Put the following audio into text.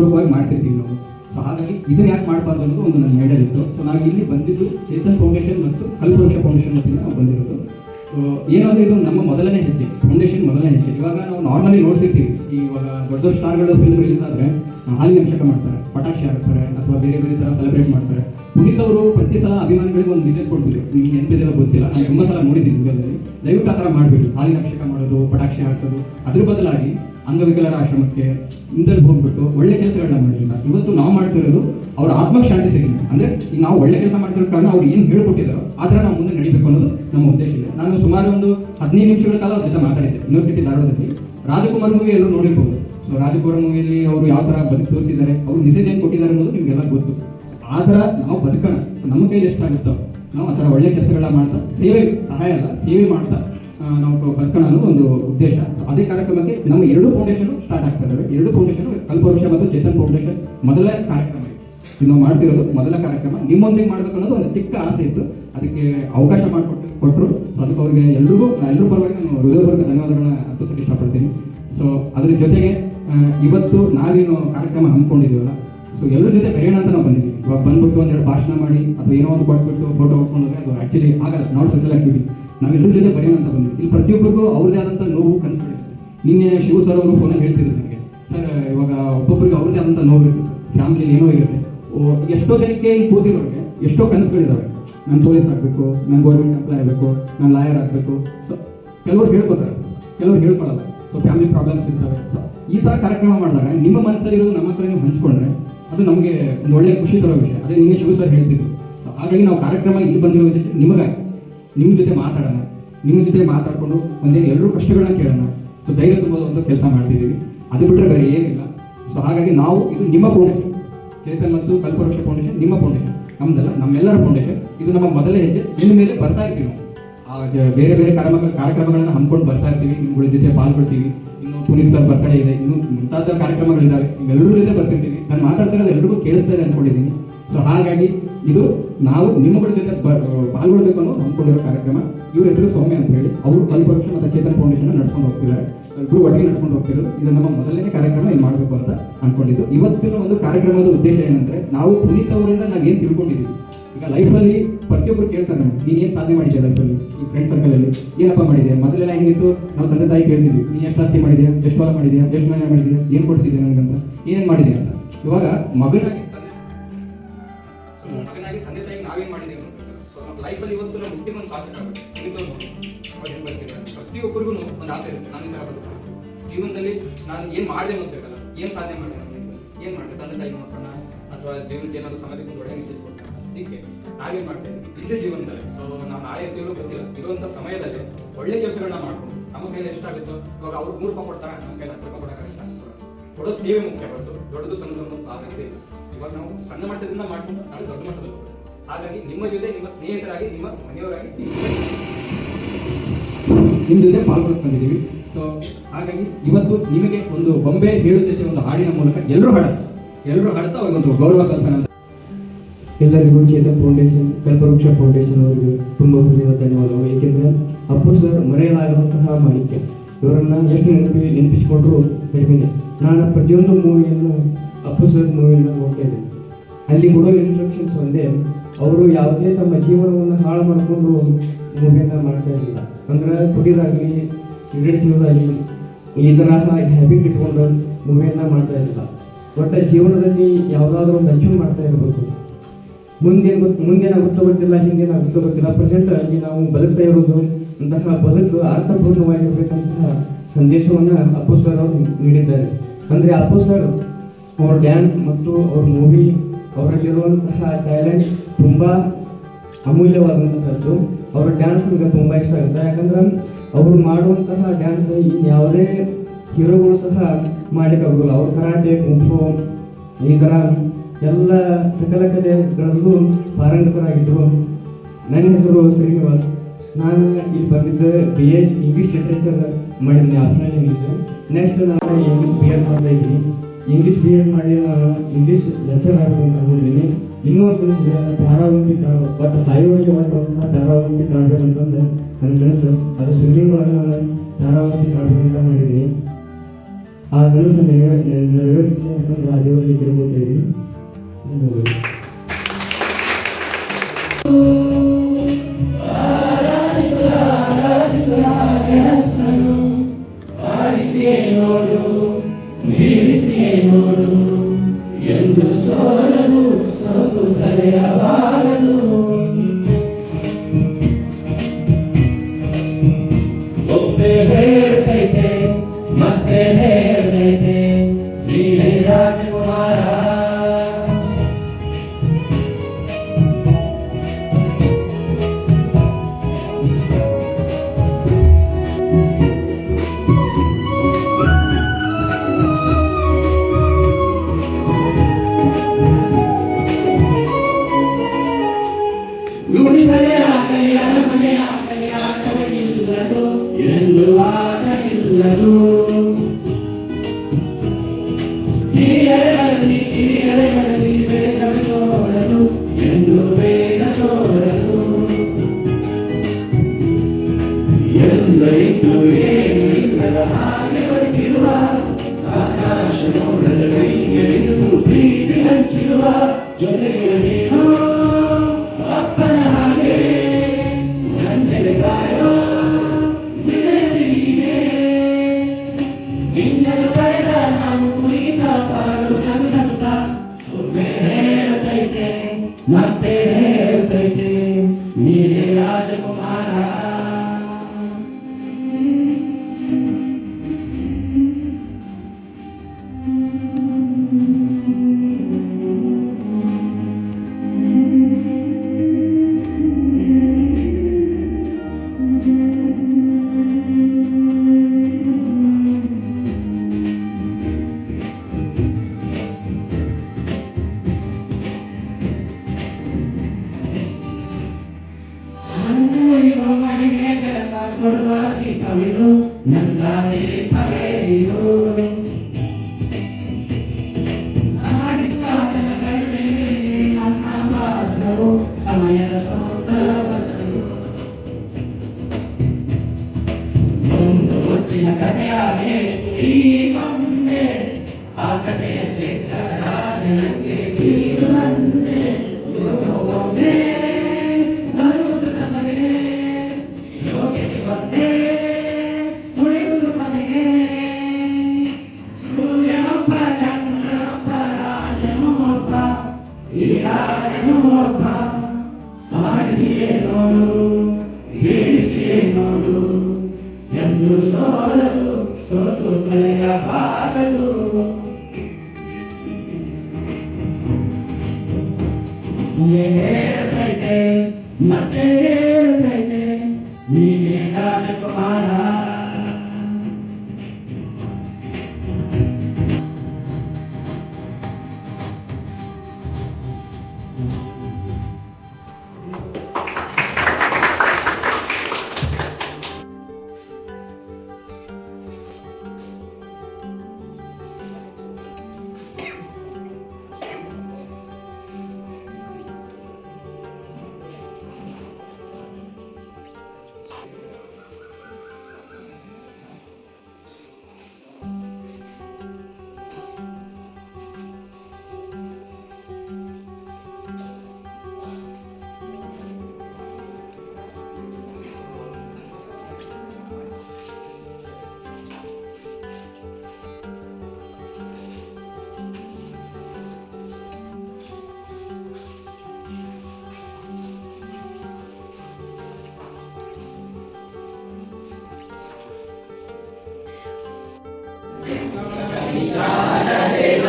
ಗೌರವವಾಗಿ ಮಾಡ್ತಿರ್ತೀವಿ ನಾವು. ಸೊ ಹಾಗಾಗಿ ಇದನ್ನ ಯಾಕೆ ಮಾಡಬಾರ್ದು ಅನ್ನೋದು ಒಂದು ನನ್ನ ಮೈಡಲ್ ಇತ್ತು ಸೊ ನಾವು ಇಲ್ಲಿ ಬಂದಿದ್ದು ಚೇತನ್ ಫೌಂಡೇಶನ್ ಮತ್ತು ಕಲ್ಪವೃಕ್ಷ ಫೌಂಡೇಶನ್ ವತಿಯಿಂದ ನಾವು ಬಂದಿರೋದು. ಏನಂದ್ರೆ ಇದು ನಮ್ಮ ಮೊದಲನೇ ಹೆಜ್ಜೆ, ಫೌಂಡೇಶನ್ ಮೊದಲನೇ ಹೆಜ್ಜೆ. ಇವಾಗ ನಾವು ನಾರ್ಮಲಿ ನೋಡ್ತಿರ್ತೀವಿ. ಇವಾಗ ದೊಡ್ಡ ದೊಡ್ಡ ಸ್ಟಾರ್ಗಳು ಫಿಲ್ಮ್ ರಿಲೀಸ್ ಆದರೆ ಹಾಲಿನ ಅಭಿಷೇಕ ಮಾಡ್ತಾರೆ, ಪಟಾಕ್ಷಿ ಹಾಕ್ತಾರೆ ಅಥವಾ ಬೇರೆ ಬೇರೆ ಥರ ಸೆಲೆಬ್ರೇಟ್ ಮಾಡ್ತಾರೆ. ಪುನೀತ್ ಅವರು ಪ್ರತಿ ಸಲ ಅಭಿಮಾನಿಗಳಿಗೆ ಒಂದು ಮೆಸೇಜ್ ಕೊಡ್ತೀವಿ ನಿಮಗೆ ನೆನಪಿದೆಲ್ಲ ಗೊತ್ತಿಲ್ಲ? ನಾನು ತುಂಬ ಸಲ ನೋಡಿದ್ದೀನಿ ದಯವಿಟ್ಟು ಆ ಥರ ಮಾಡಬೇಡಿ. ಹಾಲಿನ ಅಭಿಷೇಕ ಮಾಡೋದು, ಪಟಾಕ್ಷಿ ಹಾಕೋದು, ಅದ್ರ ಬದಲಾಗಿ ಅಂಗವಿಕಲರ ಆಶ್ರಮಕ್ಕೆ ಇಂದಲ್ಲಿ ಹೋಗ್ಬಿಟ್ಟು ಒಳ್ಳೆ ಕೆಲಸಗಳನ್ನ ಮಾಡಿಲ್ಲ ಇವತ್ತು ನಾವು ಮಾಡ್ತಿರೋದು ಅವ್ರ ಆತ್ಮಕ್ಕೆ ಶಾಂತಿ ಸಿಗಲಿ ಅಂದ್ರೆ ಈಗ ನಾವು ಒಳ್ಳೆ ಕೆಲಸ ಮಾಡ್ತಿರೋ ಕಾರಣ ಅವ್ರು ಏನು ಹೇಳ್ಕೊಟ್ಟಿದ್ದಾರೋ ಆ ಥರ ನಾವು ಮುಂದೆ ನಡೀಬೇಕು ಅನ್ನೋದು ನಮ್ಮ ಉದ್ದೇಶ ಇದೆ. ನಾನು ಸುಮಾರು ಒಂದು ಹದಿನೈದು ನಿಮಿಷಗಳ ಕಾಲ ಅವ್ರ ಜೊತೆ ಮಾತಾಡಿದ್ದೆ. ಯೂನಿವರ್ಸಿಟಿ ಧಾರವಾಡದಲ್ಲಿ. ರಾಜಕುಮಾರ್ ಮೂವಿ ಎಲ್ಲರೂ ನೋಡಿರ್ಬೋದು. ಸೊ ರಾಜಕುಮಾರ್ ಮೂವಿಯಲ್ಲಿ ಅವರು ಯಾವ ಥರ ಬದುಕು ತೋರಿಸಿದ್ದಾರೆ, ಅವ್ರು ಮೆಸೇಜ್ ಏನು ಕೊಟ್ಟಿದ್ದಾರೆ ಅನ್ನೋದು ನಿಮಗೆಲ್ಲ ಗೊತ್ತು. ಆ ಥರ ನಾವು ಬದುಕೋಣ. ನಮ್ಮ ಕೈಲಿ ಎಷ್ಟಾಗುತ್ತೋ, ನಾವು ಆ ಥರ ಒಳ್ಳೆ ಕೆಲಸಗಳನ್ನ ಮಾಡ್ತಾ, ಸೇವೆ, ಸಹಾಯ ಅಲ್ಲ, ಸೇವೆ ಮಾಡ್ತಾ ನಾವು ಅನ್ನೋ ಒಂದು ಉದ್ದೇಶ. ಸೊ ಅದೇ ಕಾರ್ಯಕ್ರಮಕ್ಕೆ ನಮ್ಮ ಎರಡು ಫೌಂಡೇಶನ್ ಸ್ಟಾರ್ಟ್ ಆಗ್ತಾ ಇದ್ದಾವೆ. ಎರಡು ಫೌಂಡೇಶನ್ ಕಲ್ಪವೃಕ್ಷ ಮತ್ತು ಚೇತನ್ ಫೌಂಡೇಶನ್ ಮೊದಲ ಕಾರ್ಯಕ್ರಮ ಇದು. ಮಾಡ್ತಿರೋದು ಮೊದಲ ಕಾರ್ಯಕ್ರಮ. ನಿಮ್ಮೊಂದಿಗೆ ಮಾಡಬೇಕು ಅನ್ನೋದು ಒಂದು ಚಿಕ್ಕ ಆಸೆ ಇತ್ತು. ಅದಕ್ಕೆ ಅವಕಾಶ ಮಾಡಿಕೊಟ್ಟು ಕೊಟ್ಟರು ಸೊ ಅದಕ್ಕೆ ಅವ್ರಿಗೆ ಎಲ್ರಿಗೂ ಎಲ್ಲರೂ ಪರವಾಗಿ ನಾನು ಹೃದಯಪೂರ್ವಕ ಧನ್ಯವಾದಗಳನ್ನ ಅರ್ಪಿಸೋಕೆ ಇಷ್ಟಪಡ್ತೀನಿ. ಸೊ ಅದ್ರ ಜೊತೆಗೆ ಇವತ್ತು ನಾವೇನು ಕಾರ್ಯಕ್ರಮ ಹಮ್ಮಿಕೊಂಡಿದ್ದೀವಲ್ಲ. ಸೊ ಎಲ್ಲರ ಜೊತೆ ಕರೆಯೋಣ ಅಂತ ನಾವು ಬಂದಿದ್ದೀವಿ. ಇವಾಗ ಬಂದ್ಬಿಟ್ಟು ಒಂದೆರಡು ಭಾಷಣ ಮಾಡಿ ಅಥವಾ ಏನೋ ಒಂದು ಕೊಟ್ಬಿಟ್ಟು ಫೋಟೋ ಹೊಡ್ಕೊಂಡು ಅದು ಆ್ಯಕ್ಚುಲಿ ಆಗಲ್ಲ. ನಾಟ್ ಸೋಷಲ್ ಆಕ್ಟಿವಿಟಿ ನಾವು ಎಲ್ಲರ ಜೊತೆ ಬರೆಯೋ ಅಂತ ಬಂದಿದ್ದೀವಿ ಇಲ್ಲಿ ಪ್ರತಿಯೊಬ್ಬರಿಗೂ ಅವ್ರದೇ ಆದಂಥ ನೋವು ಕನಸುಗಳಿರುತ್ತೆ ನಿನ್ನೆ ಶಿವ ಸರ್ ಅವರು ಫೋನಲ್ಲಿ ಹೇಳ್ತಿದ್ರು ನನಗೆ. ಸರ್ ಇವಾಗ ಒಬ್ಬೊಬ್ಬರಿಗೆ ಅವ್ರದೇ ಆದಂಥ ನೋವು ಇರುತ್ತೆ. ಫ್ಯಾಮಿಲಿ ಏನೋ ಇರುತ್ತೆ. ಎಷ್ಟೋ ಜನಕ್ಕೆ ಇಲ್ಲಿ ಕೂತಿರೋರಿಗೆ ಎಷ್ಟೋ ಕನಸುಗಳಿದ್ದಾವೆ ನಾನು ಪೊಲೀಸ್ ಆಗಬೇಕು, ನಾನು ಗೌರ್ಮೆಂಟ್ ಎಂಪ್ಲಾಯ್ ಆಗಬೇಕು, ನಾನು ಲಾಯರ್ ಆಗಬೇಕು. ಸೊ ಕೆಲವರು ಹೇಳ್ಕೊತಾರೆ. ಕೆಲವರು ಹೇಳ್ಕೊಳ್ಳಲ್ಲ ಸೊ ಫ್ಯಾಮಿಲಿ ಪ್ರಾಬ್ಲಮ್ಸ್ ಇರ್ತವೆ ಸೊ ಈ ಥರ ಕಾರ್ಯಕ್ರಮ ಮಾಡಿದಾಗ ನಿಮ್ಮ ಮನಸ್ಸಲ್ಲಿರೋದು ನಮ್ಮ ಹತ್ರ ನೀವು ಹಂಚ್ಕೊಂಡ್ರೆ ಅದು ನಮಗೆ ಒಂದು ಒಳ್ಳೆಯ ಖುಷಿ ತರೋ ವಿಷಯ. ಅದೇ ನಿಮಗೆ ಶಿವ ಸರ್ ಹೇಳ್ತಿದ್ರು. ಸೊ ಹಾಗಾಗಿ ನಾವು ಕಾರ್ಯಕ್ರಮ ಇಲ್ಲಿ ಬಂದಿರೋ ನಿಮಗಾಗಿ. ನಿಮ್ಮ ಜೊತೆ ಮಾತಾಡೋಣ. ನಿಮ್ಮ ಜೊತೆ ಮಾತಾಡ್ಕೊಂಡು ಒಂದೇನು ಎಲ್ಲರೂ ಪ್ರಶ್ನೆಗಳನ್ನ ಕೇಳೋಣ. ಸೊ ಧೈರ್ಯ ತುಂಬೋದು ಒಂದು ಕೆಲಸ ಮಾಡ್ತಿದ್ದೀವಿ. ಅದು ಬಿಟ್ಟರೆ ಬೇರೆ ಏನಿಲ್ಲ. ಸೊ ಹಾಗಾಗಿ ನಾವು ಇದು ನಿಮ್ಮ ಫೌಂಡೇಶನ್ ಚೇತನ್ ಮತ್ತು ಕಲ್ಪವೃಕ್ಷ ಫೌಂಡೇಶನ್ ನಿಮ್ಮ ಫೌಂಡೇಶನ್ ನಮ್ದಲ್ಲ, ನಮ್ಮೆಲ್ಲರ ಫೌಂಡೇಶನ್ ಇದು ನಮ್ಮ ಮೊದಲ ಹೆಜ್ಜೆ. ನಿಮ್ಮ ಮೇಲೆ ಬರ್ತಾ ಇರ್ತೀವಿ ಬೇರೆ ಬೇರೆ ಕಾರ್ಯಕ್ರಮ, ಕಾರ್ಯಕ್ರಮಗಳನ್ನ ಹಮ್ಮಿಕೊಂಡು ಬರ್ತಾ ಇರ್ತೀವಿ. ನಿಮ್ಗಳ ಜೊತೆ ಪಾಲ್ಗೊಳ್ತೀವಿ. ಇನ್ನು ಪುನೀತ್ ಸರ್ ಬರ್ತಡೇ ಇದೆ. ಇನ್ನು ಮುಂತಾದ ಕಾರ್ಯಕ್ರಮಗಳಿದ್ದಾವೆ. ಎಲ್ಲರೂ ಜೊತೆ ಬರ್ತಿರ್ತೀವಿ. ನಾನು ಮಾತಾಡ್ತಿರೋದು ಎಲ್ರಿಗೂ ಕೇಳಿಸ್ತಾ ಇದೆ ಅನ್ಕೊಂಡಿದ್ದೀನಿ. ಸೊ ಹಾಗಾಗಿ ಇದು ನಾವು ನಿಮ್ಮಗಳ ಜೊತೆ ಪಾಲ್ಗೊಳ್ಬೇಕು ಅನ್ನೋ ಹಮ್ಮಿಕೊಂಡಿರೋ ಕಾರ್ಯಕ್ರಮ. ಇವ್ರ ಹೆಸರು ಸೌಮ್ಯ ಅಂತ ಹೇಳಿ. ಅವರು ಕಲ್ಪವೃಕ್ಷ ಮತ್ತು ಚೇತನ್ ಫೌಂಡೇಶನ್ ನಡ್ಕೊಂಡು ಹೋಗ್ತಿದ್ದಾರೆ. ಇಬ್ಬರು ಒಟ್ಟಿಗೆ ನಡ್ಕೊಂಡು ಹೋಗ್ತಿರೋದು. ಇದು ನಮ್ಮ ಮೊದಲನೇ ಕಾರ್ಯಕ್ರಮ ಇಲ್ಲಿ ಮಾಡಬೇಕು ಅಂತ ಅನ್ಕೊಂಡಿದ್ದು. ಇವತ್ತಿನ ಒಂದು ಕಾರ್ಯಕ್ರಮದ ಉದ್ದೇಶ ಏನಂದ್ರೆ, ನಾವು ಪುನೀತ್ ಅವರಿಂದ ನಾವು ಏನು ತಿಳ್ಕೊಂಡಿದ್ದೀವಿ? ಈಗ ಲೈಫಲ್ಲಿ ಪ್ರತಿಯೊಬ್ಬರು ಕೇಳ್ತಾರೆ ನಮ್ಗೆ, ನೀನು ಏನು ಸಾಧನೆ ಮಾಡಿದ್ಯಾ ಲೈಫಲ್ಲಿ ಈ ಫ್ರೆಂಡ್ ಸರ್ಕಲಲ್ಲಿ ಏನಪ್ಪ ಮಾಡಿದೆ ಮೊದಲೆಲ್ಲ ಹೆಂಗಿತ್ತು? ನಾವು ತಂದೆ ತಾಯಿ ಕೇಳ್ತಿದ್ವಿ, ನೀನು ಎಷ್ಟು ಆಸ್ತಿ ಮಾಡಿದ್ಯಾ? ಎಷ್ಟು ಹೊಲ ಮಾಡಿದ್ಯಾ? ಎಷ್ಟು ಮನೆ ಮಾಡಿದ್ಯಾ? ಏನು ಕೊಡಿಸಿದ್ಯಾ ನನಗಂತ? ಏನೇನು ಮಾಡಿದ್ಯಾ? ಅಂತ. ಇವಾಗ ಮಗನಾಗಿ ಮಗನಾಗಿ ತಂದೆ ತಾಯಿ ನಾವೇನು ಮಾಡಿದೀವಿ ಸೊ ನಮ್ಮ ಲೈಫಲ್ಲಿ ಇವತ್ತು ನಮ್ಮ ಹುಟ್ಟಿದ ಒಂದು ಸಾಧನೆ ಪ್ರತಿಯೊಬ್ಬರಿಗೂ ಒಂದು ಆಸೆ ಇರುತ್ತೆ. ನಾನು ಥರ ಜೀವನದಲ್ಲಿ ನಾನು ಏನು ಮಾಡಿದೆ ಅನ್ನೋದ್ಬೇಕಲ್ಲ ಏನು ಸಾಧನೆ ಮಾಡಿದೆ ಏನು ಮಾಡಿದೆ? ತಂದೆ ತಾಯಿ ನೋಡ್ಕೊಂಡ ಅಥವಾ ಜೀವನಕ್ಕೆ ಏನಾದರೂ ಸಮಾಜಕ್ಕೆ ಒಂದು ಒಳ್ಳೆ ಮೆಸೇಜ್ ಕೊಡ್ತಾನೆ ಅದಕ್ಕೆ ನಾವೇನು ಮಾಡ್ತೇವೆ ಜೀವನದಲ್ಲಿ. ಸೊ ನಾವು ನಾಳೆ ಇರ್ತೀವೋ ಗೊತ್ತಿಲ್ಲ. ಇರುವಂತ ಸಮಯದಲ್ಲಿ ಒಳ್ಳೆ ಕೆಲಸಗಳನ್ನ ಮಾಡ್ಕೊಂಡು, ನಮ್ಮ ಕೈಲಿ ಎಷ್ಟಾಗುತ್ತೋ, ಇವಾಗ ಅವ್ರು ರೂಪಾಯಿ ಕೊಡ್ತಾರೆ? ನಮ್ಮ ಕೈಲಿ ಹತ್ತು ರೂಪಾಯಿ ಕೊಡೋಕ್ಕಾಗತ್ತಾ? ಕೊಡೋ ಸೇವೆ ಮುಖ್ಯ, ಹೊರತು ದೊಡ್ಡದು ಸಣ್ಣದು ಆಗದೇ ಇಲ್ಲ. ಇವಾಗ ನಾವು ಸಣ್ಣ ಮಟ್ಟದಿಂದ ಮಾಡ್ಕೊಂಡು ನಾವು ದೊಡ್ಡ ಮಟ್ಟದಲ್ಲಿ ಹಾಗಾಗಿ ನಿಮ್ಮ ಜೊತೆ ನಿಮ್ಮ ಸ್ನೇಹಿತರಾಗಿ ನಿಮ್ಮ ಮನೆಯವರಾಗಿ ನಿಮ್ಮ ಜೊತೆ ಪಾಲ್ಗೊಂಡು ಬಂದಿದ್ದೀವಿ ಸೊ ಹಾಗಾಗಿ ಇವತ್ತು ನಿಮಗೆ ಒಂದು ಬೊಂಬೆ ಹೇಳುತ್ತೆ ಒಂದು ಹಾಡಿನ ಮೂಲಕ ಎಲ್ಲರೂ ಹಾಡ ಎಲ್ಲರೂ ಹಾಡ್ತಾ ಅವ್ರಿಗೊಂದು ಗೌರವ ಸಲ್ಲಿಸೋಣ ಅಂತ. ಎಲ್ಲರಿಗೂ ಚೇತನ್ ಫೌಂಡೇಶನ್ ಕಲ್ಪವೃಕ್ಷ ಫೌಂಡೇಶನ್ ಅವರಿಗೆ ತುಂಬ ಹೃದಯದ ಧನ್ಯವಾದಗಳು. ಏಕೆಂದರೆ ಅಪ್ಪು ಸರ್ ಮರೆಯಲಾಗಿರುವಂತಹ ಮಾಹಿತಿ ಇವರನ್ನ ಎಷ್ಟು ನೆನಪಿ ನೆನಪಿಸಿಕೊಂಡ್ರು ಕಡಿಮೆ ನಾನು ಪ್ರತಿಯೊಂದು ಮೂವಿಯನ್ನು ಅಪ್ಪು ಸರ್ ಮೂವಿಯನ್ನು ನೋಡ್ತಾ ಅಲ್ಲಿ ಕೊಡೋ ಇನ್ಸ್ಟ್ರಕ್ಷನ್ಸ್ ಒಂದೇ, ಅವರು ಯಾವುದೇ ತಮ್ಮ ಜೀವನವನ್ನು ಹಾಳು ಮಾಡಿಕೊಂಡು ಮೂವಿಯನ್ನು ಮಾಡ್ತಾ ಇರಲಿಲ್ಲ. ಅಂದ್ರೆ ಕುಡಿಯೋದಾಗಲಿ ಸಿಗರೇಟ್ ಸೇವೋದಾಗಲಿ ಈ ಥರ ಹ್ಯಾಬಿಟ್ ಇಟ್ಕೊಂಡು ಮೂವಿಯನ್ನು ಮಾಡ್ತಾ ಇರಲಿಲ್ಲ. ಒಟ್ಟ ಜೀವನದಲ್ಲಿ ಯಾವುದಾದ್ರೂ ಒಂದು ಅಚೀವ್ ಮಾಡ್ತಾ ಇರಬೇಕು ಮುಂದೇನು ಗೊತ್ತು ಮುಂದೇನಾಗುತ್ತೋ ಗೊತ್ತಿಲ್ಲ, ಹಿಂದೇನಾಗುತ್ತೋ ಗೊತ್ತಿಲ್ಲ. ಪ್ರೆಸೆಂಟ್ ಅಲ್ಲಿ ನಾವು ಬದುಕ್ತಾ ಇರೋದು, ಅಂತಹ ಬದುಕು ಅರ್ಥಪೂರ್ಣವಾಗಿರಬೇಕಂತಹ ಸಂದೇಶವನ್ನು ಅಪ್ಪು ಸರ್ ಅವರು ನೀಡಿದ್ದಾರೆ. ಅಂದರೆ ಅಪ್ಪು ಸರ್ ಅವ್ರ ಡ್ಯಾನ್ಸ್ ಮತ್ತು ಅವ್ರ ಮೂವಿ ಅವರಲ್ಲಿರುವಂತಹ ಟ್ಯಾಲೆಂಟ್ ತುಂಬ ಅಮೂಲ್ಯವಾದಂತಹದ್ದು ಅವ್ರ ಡ್ಯಾನ್ಸ್ ನನಗೆ ತುಂಬ ಇಷ್ಟ ಆಗುತ್ತೆ. ಯಾಕಂದ್ರೆ ಅವರು ಮಾಡುವಂತಹ ಡ್ಯಾನ್ಸ್ ಯಾವುದೇ ಹೀರೋಗಳು ಸಹ ಮಾಡಲಿಕ್ಕಾಗಲ್ಲ ಅವ್ರ ಕರಾಟೆ, ಕುಂಫು ಈ ಥರ ಎಲ್ಲ ಸಕಲ ಕಲೆಗಳಲ್ಲೂ ಪಾರಂಗತರಾಗಿದ್ದರು ನನ್ನ ಹೆಸರು ಶ್ರೀನಿವಾಸ್. ನಾನು ಇಲ್ಲಿ ಬಂದಿದ್ದೆ ಬಿ ಎ ಇಂಗ್ಲೀಷ್ ಲಿಟ್ರೇಚರ್ ಮಾಡಿದ್ದೀನಿ. ಆಫ್ಲೈನ್ ಇಂಗ್ಲೀಷ್ ನೆಕ್ಸ್ಟ್ ನಾನು ಇಂಗ್ಲೀಷ್ ಬಿ ಎಡ್ ಮಾಡ್ತಾ ಇದ್ದೀನಿ. ಇಂಗ್ಲೀಷ್ ಬಿ ಎಡ್ ಮಾಡಿ ನಾನು ಇಂಗ್ಲೀಷ್ ಲೆಕ್ಚರ್ ಆಗಬೇಕು ಅಂತ ಅಂದ್ಕೊಂಡಿದ್ದೀನಿ ಇನ್ನೂ ಕನಸಿದೆ ಪ್ಯಾರಾಲಿಂಪಿಕ್ ಬಟ್ ಸಾಯುವವರೆಗೆ ಮಾಡುವಂತಹ ಪ್ಯಾರಾಲಿಂಪಿಕ್ ಆಡಬೇಕು ಅಂತಂದ್ರೆ ನನ್ನ ಕನಸು ಅದು ಸ್ವಿಮ್ಮಿಂಗ್ ಒಳಗೆ ನಾನು ಪ್ಯಾರಾಲಿಂಪಿಕ್ ಆಡಬೇಕು ಅಂತ ಮಾಡಿದ್ದೀನಿ. ಆ ಕನಸು ನೆರವೇರಿಸಿ ಅಂತಂದ್ರೆ ಆ ದೇವರಲ್ಲಿ ಬೆಳಕಾಗಿರುವ ಆಕಾಶ ನೋಡದ ಕೈಗೆಳೆದು ಪ್ರೀತಿ ಹಂಚಿರುವ ಜೊತೆಗಿರಬೇಕು ಅಪ್ಪನ ಹಾಗೆ ನನ್ನೆಲೆ ಕಾಯೋ ನಿನ್ನನ್ನು ಪಡೆದ ನಾವು ಕುರಿತ ಪಾಡು ನಗುತ್ತ ಸುಮ್ಮನೆ ಹೇಳುತ್ತೈತೆ ಮತ್ತೆ ಹೇಳುತ್ತೈತೆ ನೀನೇ ರಾಜಕುಮಾರ. boca, me arrebataba el calor. Cuando a Mateus. Shalade.